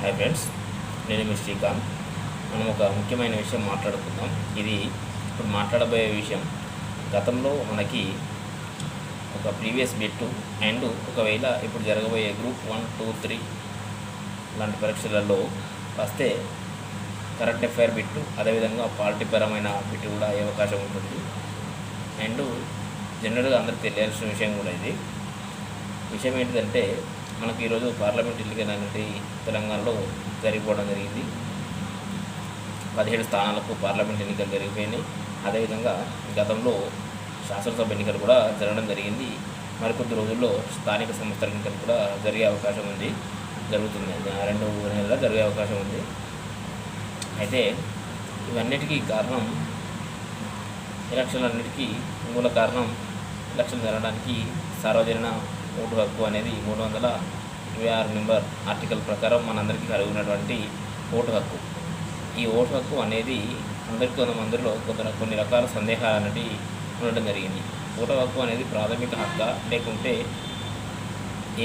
Hi friends నేను మీ శ్రీకాంత్. మనం ఒక ముఖ్యమైన విషయం మాట్లాడుకుందాం. ఇది ఇప్పుడు మాట్లాడబోయే విషయం. గతంలో మనకి ఒక ప్రీవియస్ బిట్టు అండ్ ఒకవేళ ఇప్పుడు జరగబోయే గ్రూప్ వన్ టూ త్రీ లాంటి పరీక్షలలో వస్తే కరెంట్ అఫైర్ బిట్టు అదేవిధంగా పార్టీపరమైన బిట్టు కూడా అయ్యే అవకాశం ఉంటుంది. అండ్ జనరల్గా అందరికి తెలియాల్సిన విషయం కూడా ఇది. విషయం ఏంటిదంటే మనకి ఈరోజు పార్లమెంట్ ఎన్నికలు అనేది తెలంగాణలో జరిగిపోవడం జరిగింది. పదిహేడు స్థానాలకు పార్లమెంట్ ఎన్నికలు జరిగిపోయినాయి. అదేవిధంగా గతంలో శాసనసభ ఎన్నికలు కూడా జరగడం జరిగింది. మరికొద్ది రోజుల్లో స్థానిక సంస్థల ఎన్నికలు కూడా జరిగే అవకాశం ఉంది. జరుగుతుంది. ఆ రెండు నెలల జరిగే అవకాశం ఉంది. అయితే ఇవన్నిటికీ కారణం ఎలక్షన్లన్నిటికీ మూల కారణం ఎలక్షన్ జరగడానికి సార్వజన ఓటు హక్కు అనేది మూడు వందల ఇరవై ఆరు నెంబర్ ఆర్టికల్ ప్రకారం మనందరికీ కలిగి ఉన్నటువంటి ఓటు హక్కు. ఈ ఓటు హక్కు అనేది అందరి కొంతమందిలో కొంత కొన్ని రకాల సందేహాలు అనేది ఉండడం జరిగింది. ఓటు హక్కు అనేది ప్రాథమిక హక్క? లేకుంటే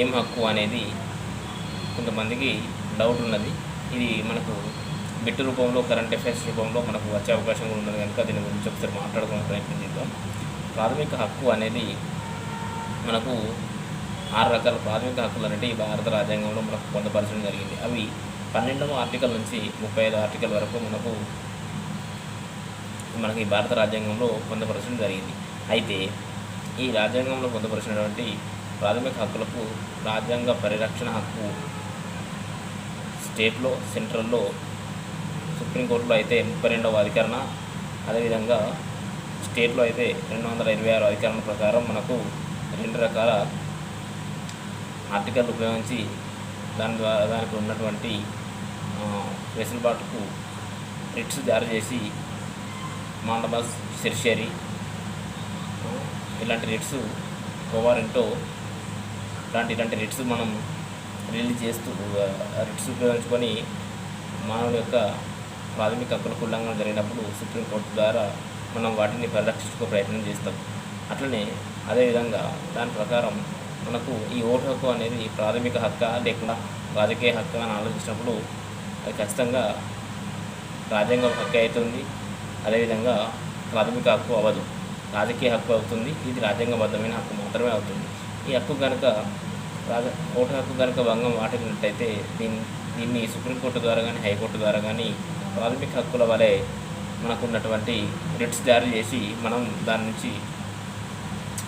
ఏం హక్కు అనేది కొంతమందికి డౌట్ ఉన్నది. ఇది మనకు బిట్ రూపంలో కరెంట్ అఫైర్స్ రూపంలో మనకు వచ్చే అవకాశం కూడా ఉన్నది. కనుక దీని గురించి ఒకసారి మాట్లాడుకునే ప్రయత్నం చేద్దాం. ప్రాథమిక హక్కు అనేది మనకు ఆరు రకాల ప్రాథమిక హక్కులు అనేవి ఈ భారత రాజ్యాంగంలో మనకు పొందపరచడం జరిగింది. అవి పన్నెండవ ఆర్టికల్ నుంచి ముప్పై ఐదు ఆర్టికల్ వరకు మనకు మనకి ఈ భారత రాజ్యాంగంలో పొందపరచడం జరిగింది. అయితే ఈ రాజ్యాంగంలో పొందపరిచినటువంటి ప్రాథమిక హక్కులకు రాజ్యాంగ పరిరక్షణ హక్కు స్టేట్లో సెంట్రల్లో సుప్రీంకోర్టులో అయితే ముప్పై రెండవ అధికరణ అదేవిధంగా స్టేట్లో అయితే రెండు వందల ఇరవై ఆరు అధికరణ ప్రకారం మనకు రెండు రకాల ఆర్టికల్ ఉపయోగించి దాని ద్వారా దానికి ఉన్నటువంటి వెసులుబాటుకు రిట్స్ జారీ చేసి మాండబాస్ సెర్షియరీ ఇలాంటి రిట్స్ కోవారెంటో ఇలాంటి ఇలాంటి రిట్స్ మనం రిలీజ్ చేస్తూ రిట్స్ ఉపయోగించుకొని మానవుల యొక్క ప్రాథమిక హక్కులకు ఉల్లంఘన జరిగినప్పుడు సుప్రీంకోర్టు ద్వారా మనం వాటిని పరిరక్షించుకో ప్రయత్నం చేస్తాం. అట్లనే అదేవిధంగా దాని ప్రకారం మనకు ఈ ఓటు హక్కు అనేది ప్రాథమిక హక్క లేకుండా రాజకీయ హక్కు అని ఆలోచించినప్పుడు అది ఖచ్చితంగా రాజ్యాంగ హక్కు అవుతుంది. అదేవిధంగా ప్రాథమిక హక్కు అవ్వదు. రాజకీయ హక్కు అవుతుంది. ఇది రాజ్యాంగబద్ధమైన హక్కు మాత్రమే అవుతుంది. ఈ హక్కు కనుక రాజ ఓటు హక్కు కనుక భంగం వాటినట్టయితే దీన్ని దీన్ని సుప్రీంకోర్టు ద్వారా కానీ హైకోర్టు ద్వారా కానీ ప్రాథమిక హక్కుల వలె మనకున్నటువంటి రిట్స్ జారీ చేసి మనం దాని నుంచి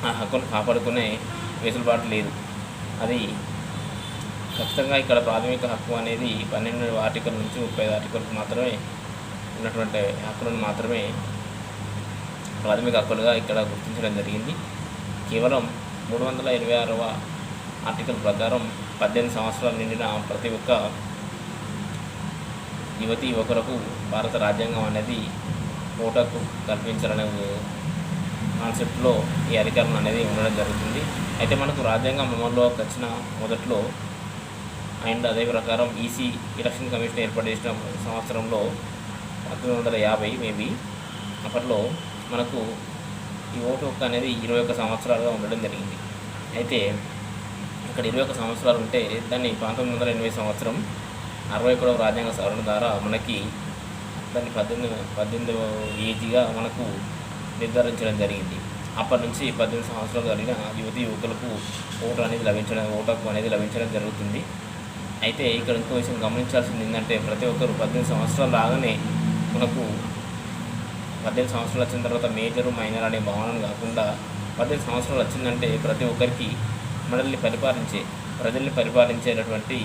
ఆ హక్కును కాపాడుకునే వెసులుబాటు లేదు. అది ఖచ్చితంగా ఇక్కడ ప్రాథమిక హక్కు అనేది పన్నెండు ఆర్టికల్ నుంచి ముప్పై ఆర్టికల్కి మాత్రమే ఉన్నటువంటి హక్కులను మాత్రమే ప్రాథమిక హక్కులుగా ఇక్కడ గుర్తించడం జరిగింది. కేవలం మూడు వందల ఇరవై ఆరవ ఆర్టికల్ ప్రకారం పద్దెనిమిది సంవత్సరాలు నిండిన ప్రతి ఒక్క యువతి యువకులకు భారత రాజ్యాంగం అనేది ఓటకు కల్పించాలనే కాన్సెప్ట్లో ఈ అధికారం అనేది ఉండడం జరుగుతుంది. అయితే మనకు రాజ్యాంగం అమల్లోకి వచ్చిన మొదట్లో అండ్ అదే ప్రకారం ఈసీ ఎలక్షన్ కమిషన్ ఏర్పాటు చేసిన సంవత్సరంలో పంతొమ్మిది వందల యాభై మేబీ అప్పట్లో మనకు ఈ ఓటు హక్కు అనేది ఇరవై ఒక్క సంవత్సరాలుగా ఉండడం జరిగింది. అయితే ఇక్కడ ఇరవై ఒక్క సంవత్సరాలు ఉంటే దాన్ని పంతొమ్మిది వందల ఎనభై సంవత్సరం అరవై ఒకటవ రాజ్యాంగ సవరణ ద్వారా మనకి దాన్ని పద్దెనిమిది పద్దెనిమిదవ ఏజీగా మనకు నిర్ధారించడం జరిగింది. అప్పటి నుంచి పద్దెనిమిది సంవత్సరాలు కలిగిన యువతి యువకులకు ఓటు అనేది లభించడం ఓటు అనేది లభించడం జరుగుతుంది. అయితే ఇక్కడ ఇంకో విషయం గమనించాల్సింది ఏంటంటే ప్రతి ఒక్కరు పద్దెనిమిది సంవత్సరాలు రాగానే మనకు పద్దెనిమిది సంవత్సరాలు వచ్చిన తర్వాత మేజరు మైనర్ అనే భావన కాకుండా పద్దెనిమిది సంవత్సరాలు వచ్చిందంటే ప్రతి ఒక్కరికి మనల్ని పరిపాలించే ప్రజల్ని పరిపాలించేటటువంటి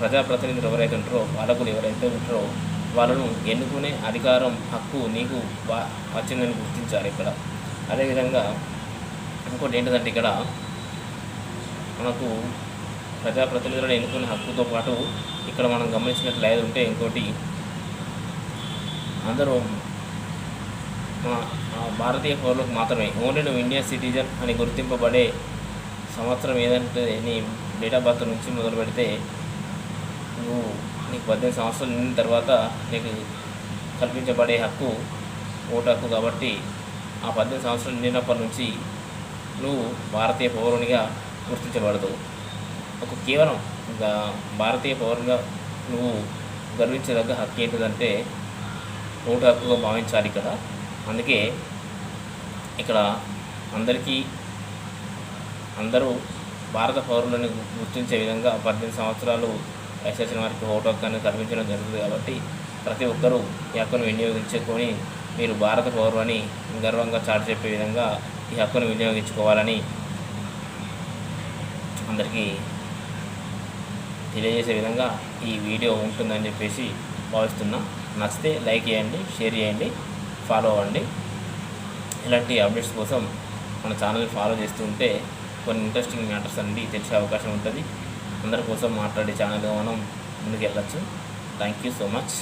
ప్రజాప్రతినిధులు ఎవరైతే ఉంటారో పాలకులు ఎవరైతే ఉంటారో వాళ్ళను ఎన్నుకునే అధికారం హక్కు నీకు వచ్చిందని గుర్తించాలి ఇక్కడ. అదేవిధంగా ఇంకోటి ఏంటంటే ఇక్కడ మనకు ప్రజాప్రతినిధులను ఎన్నుకునే హక్కుతో పాటు ఇక్కడ మనం గమనించినట్లయితే ఉంటే ఇంకోటి అందరూ మన భారతీయ పౌరులకు మాత్రమే. ఓన్లీ నువ్వు ఇండియన్ సిటిజన్ అని గుర్తింపబడే సంవత్సరం ఏదంటే నీ డేట్ ఆఫ్ బర్త్ నుంచి మొదలు పెడితే నువ్వు నీకు పద్దెనిమిది సంవత్సరాలు నిండిన తర్వాత నీకు కల్పించబడే హక్కు ఓటు హక్కు కాబట్టి ఆ పద్దెనిమిది సంవత్సరాలు నిండినప్పటి నుంచి నువ్వు భారతీయ పౌరునిగా గుర్తించబడదు ఒక కేవలం ఇంకా భారతీయ పౌరునిగా నువ్వు గర్వించదగ్గ హక్కు ఏంటిదంటే ఓటు హక్కుగా భావించాలి ఇక్కడ అందుకే ఇక్కడ అందరికీ అందరూ భారత పౌరులను గుర్తించే విధంగా పద్దెనిమిది సంవత్సరాలు వయసు వచ్చిన వారికి ఓటు అనేది కల్పించడం జరుగుతుంది కాబట్టి ప్రతి ఒక్కరూ ఈ హక్కును వినియోగించుకొని మీరు భారత పౌరుని గర్వంగా చాటు చెప్పే విధంగా ఈ హక్కును వినియోగించుకోవాలని అందరికీ తెలియజేసే విధంగా ఈ వీడియో ఉంటుందని చెప్పేసి భావిస్తున్నా. నచ్చితే లైక్ చేయండి షేర్ చేయండి ఫాలో అవ్వండి. ఇలాంటి అప్డేట్స్ కోసం మన ఛానల్ని ఫాలో చేస్తూ ఉంటే కొన్ని ఇంట్రెస్టింగ్ మ్యాటర్స్ అన్ని తెలిసే అవకాశం ఉంటుంది. అందరి కోసం మాట్లాడే ఛానల్గా మనం ముందుకు వెళ్ళచ్చు థ్యాంక్ యూ సో మచ్